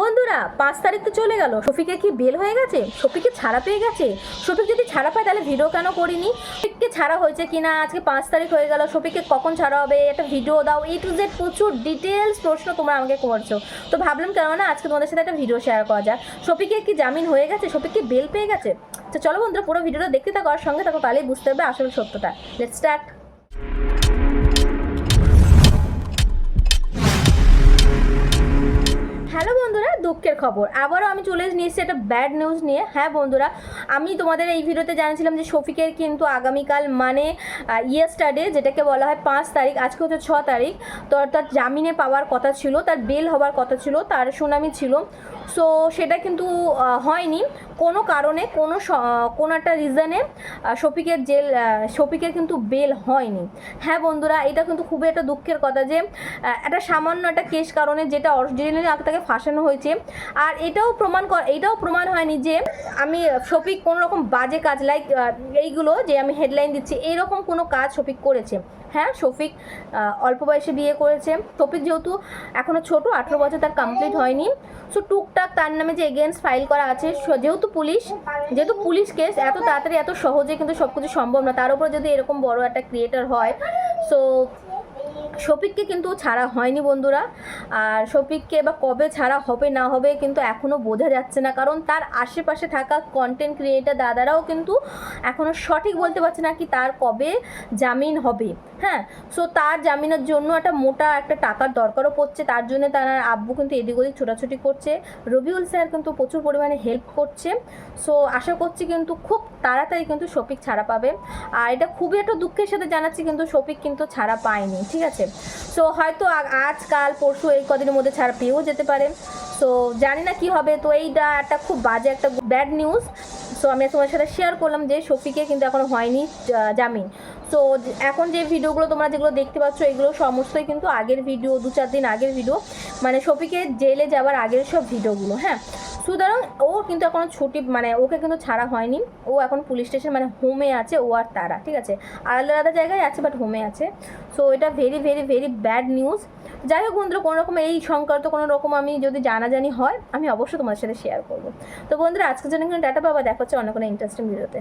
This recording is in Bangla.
বন্ধুরা, পাঁচ তারিখ তো চলে গেল। শফিকের কি বেল হয়ে গেছে? শফিকে ছাড়া পেয়ে গেছে? শফিক যদি ছাড়া পায়, তাহলে ভিডিও কেন করিনি? শফিককে ছাড়া হয়েছে কিনা? আজকে পাঁচ তারিখ হয়ে গেল। শফিককে কখন ছাড়া হবে? একটা ভিডিও দাও। এই টু জেড প্রচুর ডিটেলস প্রশ্ন তোমরা আমাকে করছ। তো ভাবলাম, কেন না, আজকে তোমাদের সাথে একটা ভিডিও শেয়ার করা যাক। শফিকের কি জামিন হয়ে গেছে? শফিক কি বেল পেয়ে গেছে? তো চলো বন্ধুরা, পুরো ভিডিওটা দেখতে থাকো আর সঙ্গে থাকো, তাহলেই বুঝতে পারবে আসল সত্যটা। লেটস স্টার্ট খবর। আবারও আমি চলে এসেছি একটা ব্যাড নিউজ নিয়ে। হ্যাঁ বন্ধুরা, আমি তোমাদের এই ভিডিওতে জানিয়েছিলাম যে শফিকের কিন্তু আগামীকাল মানে ইয়েস্টারডে যেটাকে বলা হয় পাঁচ তারিখ, আজকে হচ্ছে ছ তারিখ, তো তার জামিনে পাওয়ার কথা ছিল, তার বেল হওয়ার কথা ছিল, তার সুনামি ছিল। সো সেটা কিন্তু হয়নি। কোনো কারণে, কোনো কোনো একটা রিজনে শফিকের জেল শফিকের কিন্তু বেল হয়নি। হ্যাঁ বন্ধুরা, এটা কিন্তু খুবই একটা দুঃখের কথা যে একটা সামান্য একটা কেস কারণে যেটা অরিজিনালি তাকে ফাঁসানো হয়েছে, আর এটাও প্রমাণ এটাও প্রমাণ হয়নি যে, আমি শফিক কোনো রকম বাজে কাজ লাইক এইগুলো যে আমি হেডলাইন দিচ্ছি এইরকম কোনো কাজ শফিক করেছে। হ্যাঁ শফিক অল্প বয়সে বিয়ে করেছে। শফিক যেহেতু এখনও ছোট, আঠেরো বছর তার কমপ্লিট হয়নি। সো টুকটাক তার নামে যে এগেনস্ট ফাইল করা আছে যেহেতু পুলিশ যেহেতু পুলিশ কেস এত তাড়াতাড়ি, এত সহজে কিন্তু সব কিছু সম্ভব না। তার উপর যদি এরকম বড় একটা ক্রিয়েটার হয় সো শফিককে কিন্তু ছাড়া হয়নি বন্ধুরা। আর শফিককে বা কবে ছাড়া হবে, না হবে কিন্তু এখনও বোঝা যাচ্ছে না। কারণ তার আশেপাশে থাকা কন্টেন্ট ক্রিয়েটার দাদারাও কিন্তু এখনও সঠিক বলতে পারছে না কি তার কবে জামিন হবে। হ্যাঁ সো তার জামিনের জন্য একটা মোটা একটা টাকার দরকারও পড়ছে। তার জন্য তার আব্বু কিন্তু এদিক ওদিক ছোটাছুটি করছে। রবিউল স্যার কিন্তু প্রচুর পরিমাণে হেল্প করছে। সো আশা করছি কিন্তু খুব তাড়াতাড়ি কিন্তু শফিক ছাড়া পাবে। আর এটা খুবই একটা দুঃখের সাথে জানাচ্ছি কিন্তু শফিক কিন্তু ছাড়া পায়নি। ঠিক আছে? সো হয়তো আ- আজ, কাল, পরশু এই কদিনের মধ্যে ছাড়া পেয়েও যেতে পারে। সো জানি না কি হবে। তো এইটা একটা খুব বাজে একটা ব্যাড নিউজ সো আমি তোমার সাথে শেয়ার করলাম যে শফিকে কিন্তু এখনও হয়নি জামিন। সো এখন যে ভিডিওগুলো তোমরা যেগুলো দেখতে পাচ্ছ, এগুলো সমস্তই কিন্তু আগের ভিডিও, দু চার দিন আগের ভিডিও। মানে শফিকে জেলে যাওয়ার আগের সব ভিডিওগুলো হ্যাঁ? সুতরাং ও কিন্তু এখনও ছুটি মানে ওকে কিন্তু ছাড়া হয়নি। ও এখন পুলিশ স্টেশন মানে হোমে আছে, ও আর তারা, ঠিক আছে? আলাদা আলাদা জায়গায় আছে বাট হোমে আছে। সো এটা very very very bad news যাই হোক বন্ধুরা, কোনো রকম এই সংক্রান্ত কোনো রকম আমি যদি জানাজানি হয়, আমি অবশ্যই তোমার সাথে শেয়ার করব। তো বন্ধুরা, আজকের জন্য এখানে ডাটা বাবা, দেখা হচ্ছে অন্য কোনো ইন্টারেস্টিং ভিডিওতে